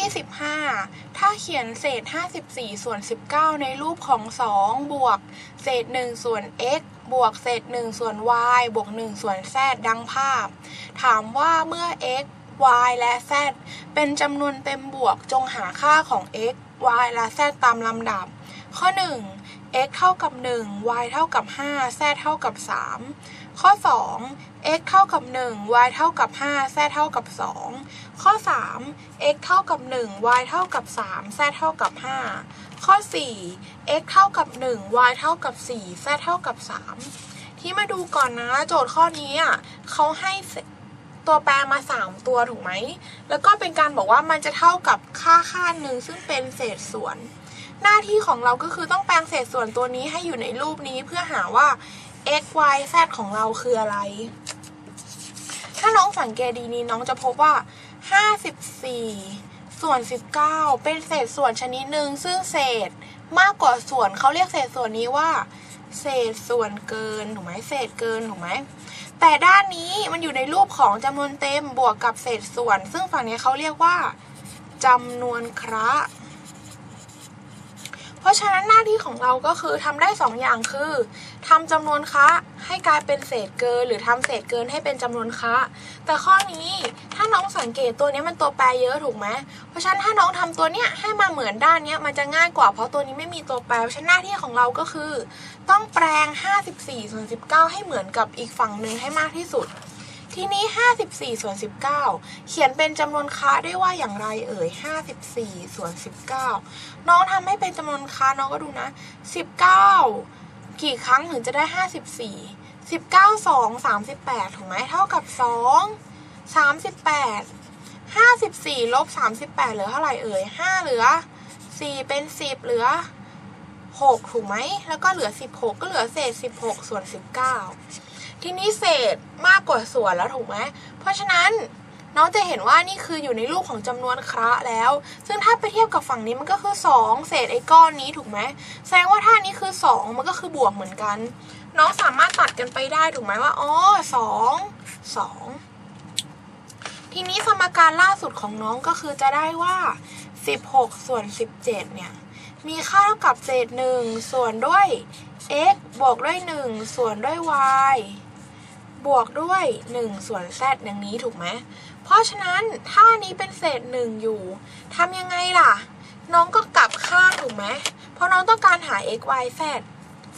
25 ถ้าเขียนเศษ 54 ส่วน 19 ในรูปของ 2 บวก เศษ 1 ส่วน x บวกเศษ 1 ส่วน y บวก 1 ส่วน z ดังภาพ ถามว่าเมื่อ x y และ z เป็นจำนวนเต็มบวกจงหาค่าของ x y และ z ตามลำดับ ข้อ 1 x เท่ากับ 1 y เท่ากับ 5 z เท่ากับ 3 ข้อ 2 x เท่ากับ 1 y เท่ากับ 5 z เท่ากับ 2 ข้อ 3 x เท่ากับ 1 y เท่ากับ 3 z เท่ากับ 5 ข้อ 4 x เท่ากับ 1 y เท่ากับ 4 z เท่ากับ 3 ที่มาดูก่อนนะโจทย์ข้อนี้อะเขาให้ตัวแปรมา 3 ตัวถูกไหม แล้วก็เป็นการบอกว่ามันจะเท่ากับค่าค่าหนึ่งซึ่งเป็นเศษส่วน หน้าที่ของเราก็คือต้องแปลงเศษส่วนตัวนี้ให้อยู่ในรูปนี้เพื่อหาว่า x y z ของเราคืออะไร ถ้าน้องสังเกตดีนี้น้องจะพบว่า 54 ส่วน 19 เป็นเศษส่วนชนิดหนึ่งซึ่งเศษมากกว่าส่วนเขาเรียกเศษส่วนนี้ว่า เศษส่วนเกินถูกไหมเศษเกินถูกไหมแต่ด้านนี้มันอยู่ในรูปของจำนวนเต็มบวกกับเศษส่วน ซึ่งฝั่งนี้เขาเรียกว่าจำนวนคระ เพราะฉะนั้นหน้าที่ของเราก็คือทำได้สองอย่างคือทำจำนวนคะให้กลายเป็นเศษเกิน หรือทำเศษเกินให้เป็นจำนวนคะแต่ข้อนี้ถ้าน้องสังเกตตัวนี้มันตัวแปรเยอะถูกไหมเพราะฉะนั้นถ้าน้องทำตัวเนี้ยให้มาเหมือนด้านเนี้ยมันจะง่ายกว่าเพราะตัวนี้ไม่มีตัวแปรเพราะฉะนั้นหน้าที่ของเราก็คือ ต้องแปลง 54ส่วน19 ให้เหมือนกับอีกฝั่งหนึ่งให้มากที่สุด ทีนี้ 54 ส่วน 19 เขียนเป็นจำนวนค้าได้ว่าอย่างไรเอ่ย 54 ส่วน 19 น้องทำให้เป็นจำนวนค้าน้องก็ดูนะ 19 กี่ครั้งถึงจะได้ 54 19 2 38 ถูกไหมเท่ากับ 2 38 54ลบ38 เหลือเท่าไหร่เอ่ย 5 เหลือ 4 เป็น 10 เหลือ 6 ถูกไหม แล้วก็เหลือ 16 ก็เหลือเศษ 16 ส่วน 19 ที่นี้เศษมากกว่าส่วนแล้วถูกไหมเพราะฉะนั้นน้องจะเห็นว่านี่คืออยู่ในรูปของจำนวนคระแล้ว ซึ่งถ้าไปเทียบกับฝั่งนี้มันก็คือ 2 เศษไอ้ก้อนนี้ถูกไหมแสดงว่าท่านี้คือ 2 มันก็คือบวกเหมือนกัน น้องสามารถตัดกันไปได้ถูกไหมว่าอ๋อ2 2ทีนี้สมการล่าสุดของน้องก็คือจะได้ว่า 16 ส่วน 17 เนี่ย มีค่าเท่ากับเศษ 1 ส่วนด้วย x บวกด้วย 1 ส่วนด้วย y บวกด้วย 1 ส่วน z อย่างนี้ถูกไหม เพราะฉะนั้นถ้านี้เป็นเศษ 1 อยู่ทำยังไงล่ะ น้องก็กลับข้างถูกไหม เพราะน้องต้องการหา x y z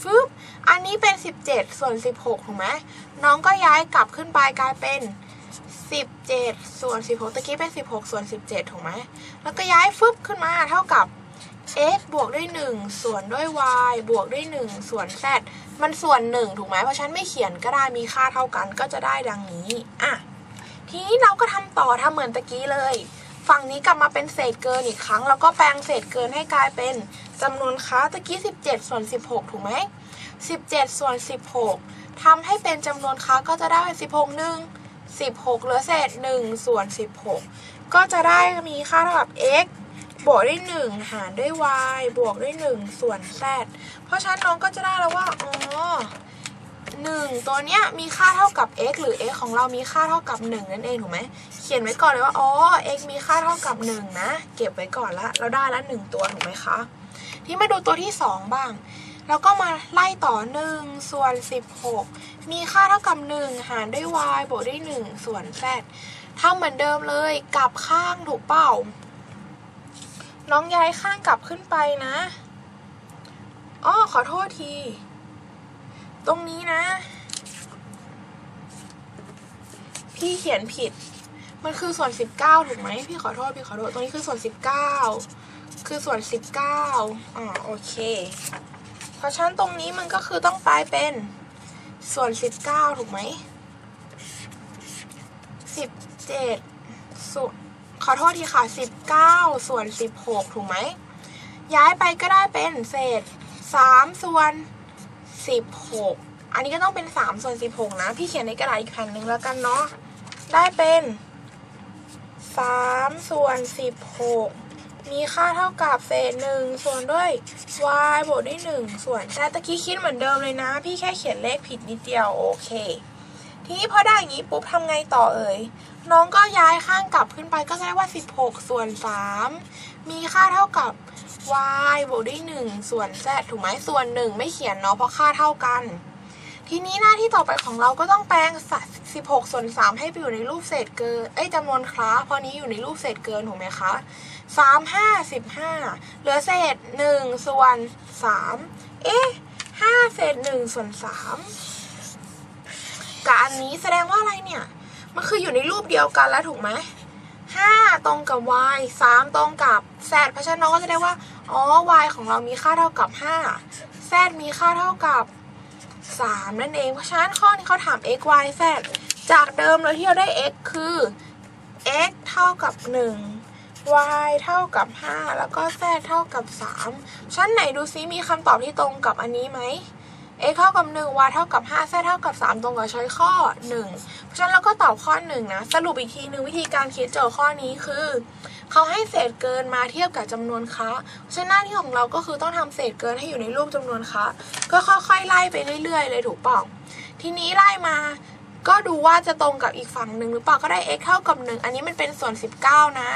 ฟึบอันนี้เป็น 17 ส่วน 16 ถูกไหม น้องก็ย้ายกลับขึ้นไปกลายเป็น 17 ส่วน 16 ตะกี้เป็น 16 ส่วน 17 ถูกไหม แล้วก็ย้ายฟึบขึ้นมาเท่ากับ x บวกด้วย 1 ส่วนด้วย y บวกด้วย 1 ส่วน z มันส่วน1ถูกไหมเพราะฉันไม่เขียนก็ได้มีค่าเท่ากันก็จะได้ดังนี้อะทีนี้เราก็ทำต่อทำเหมือนตะกี้เลย ฝั่งนี้กลับมาเป็นเศษเกินอีกครั้ง แล้วก็แปลงเศษเกินให้กลายเป็นจำนวนค้าตะกี้ 17 ส่วน 16 ถูกไหม17 ส่วน 16ทำให้เป็นจำนวนค้าก็จะได้เป็น16หนึ่ง16เหลือเศษ1ส่วน16 ก็จะได้มีค่าเท่ากับ x บวกด้วย1หารด้วย y บวกด้วย 1 ส่วน z เพราะฉะนั้นน้องก็จะได้แล้วว่า อ๋อ 1 ตัวเนี้ยมีค่าเท่ากับ x หรือ x ของเรามีค่าเท่ากับ 1 นั่นเองถูกไหม เขียนไว้ก่อนเลยว่า อ๋อ x มีค่าเท่ากับ 1 นะ เก็บไว้ก่อนละ เราได้ละ 1 ตัวถูกไหมคะ ที่มาดูตัวที่ 2 บ้าง แล้วก็มาไล่ต่อ 1 ส่วน 16 มีค่าเท่ากับ 1 หารด้วย y บวกด้วย 1 ส่วน z ทำเหมือนเดิมเลยกลับข้างถูกเปล่า น้องย้ายข้างกลับขึ้นไปนะอ้อขอโทษที ตรงนี้นะ พี่เขียนผิด มันคือส่วน19ถูกไหมพี่ขอโทษพี่ขอโทษ ตรงนี้คือส่วน19คือส่วน19อ่าโอเค เพราะฉะนั้นตรงนี้มันก็คือต้องไปเป็นส่วน19ถูกไหม17ส่วน ขอโทษทีค่ะ 19 ส่วน 16 ถูกไหม ย้ายไปก็ได้เป็นเศษ 3 ส่วน 16 อันนี้ก็ต้องเป็น 3 ส่วน 16 นะ พี่เขียนในกระดาษอีกแผ่นหนึ่งแล้วกันเนาะ ได้เป็น 3 ส่วน 16 มีค่าเท่ากับเศษ 1 ส่วนด้วย y บวกด้วย 1 ส่วน แต่ตะกี้คิดเหมือนเดิมเลยนะ พี่แค่เขียนเลขผิดนิดเดียว โอเค ทีนี้พอได้อย่างนี้ปุ๊บทำไงต่อเอ่ย น้องก็ย้ายข้างกลับขึ้นไปก็จะได้ว่า 16 ส่วน 3 มีค่าเท่ากับ y บวกด้วย 1 ส่วน z ถูกไหมส่วน 1 ไม่เขียนเนาะเพราะค่าเท่ากัน ทีนี้หน้าที่ต่อไปของเราก็ต้องแปลงสัด16 ส่วน 3 ให้ไปอยู่ในรูปเศษเกิน เอ้ยจำนวนคลาเพราะนี้อยู่ในรูปเศษเกินถูกไหมคะ3 5 15 เหลือเศษ 1 ส่วน 3 เอ๊ะ5เศษ 1 ส่วน 3 กับอันนี้แสดงว่าอะไรเนี่ย มันคืออยู่ในรูปเดียวกันแล้วถูกไหมห้าตรงกับ y สามตรงกับ z เพราะฉะนั้นน้องก็จะได้ว่า อ๋อ y ของเรามีค่าเท่ากับห้า z มีค่าเท่ากับสามนั่นเอง เพราะฉะนั้นข้อนี้เขาถาม x y z จากเดิมเลยที่เราได้ x คือ x เท่ากับหนึ่ง y เท่ากับ 5 แล้วก็ z เท่ากับ3ชั้นไหนดูซิมีคำตอบที่ตรงกับอันนี้ไหม x เท่ากับ 1 y เท่ากับ5 z เท่ากับ 3 ตรงกับช้อยข้อ 1 เพราะฉะนั้นเราก็ตอบข้อ 1 นะ สรุปอีกทีหนึ่งวิธีการคิดโจทย์ข้อนี้คือ เขาให้เศษเกินมาเทียบกับจำนวนค้าเพราะฉะนั้นหน้าที่ของเราก็คือต้องทำเศษเกินให้อยู่ในรูปจำนวนค้าก็ค่อยๆไล่ไปเรื่อยๆ เลยถูกปล่าทีนี้ไล่มา ก็ดูว่าจะตรงกับอีกฝั่งหนึ่งหรือเปล่าก็ได้ x เท่ากับ 1 อันนี้มันเป็นส่วน 19 นะ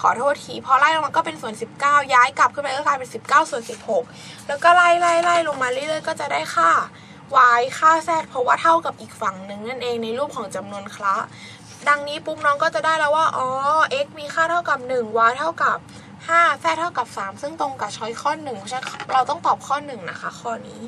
ขอโทษทีพอไล่ลงมาก็เป็นส่วน 19 ย้ายกลับขึ้นไปก็กลายเป็น 19 ส่วน 16 แล้วก็ไล่ไล่ไล่ลงมาเรื่อยๆก็จะได้ค่า y ค่า z เพราะว่าเท่ากับอีกฝั่งหนึ่งนั่นเองในรูปของจำนวนคละดังนี้ปุ๊บน้องก็จะได้แล้วว่าอ๋อ x มีค่าเท่ากับ 1 y เท่ากับ5 z เท่ากับ 3 ซึ่งตรงกับช้อยข้อ1เพราะฉะนั้นเราต้องตอบข้อ1นะคะข้อนี้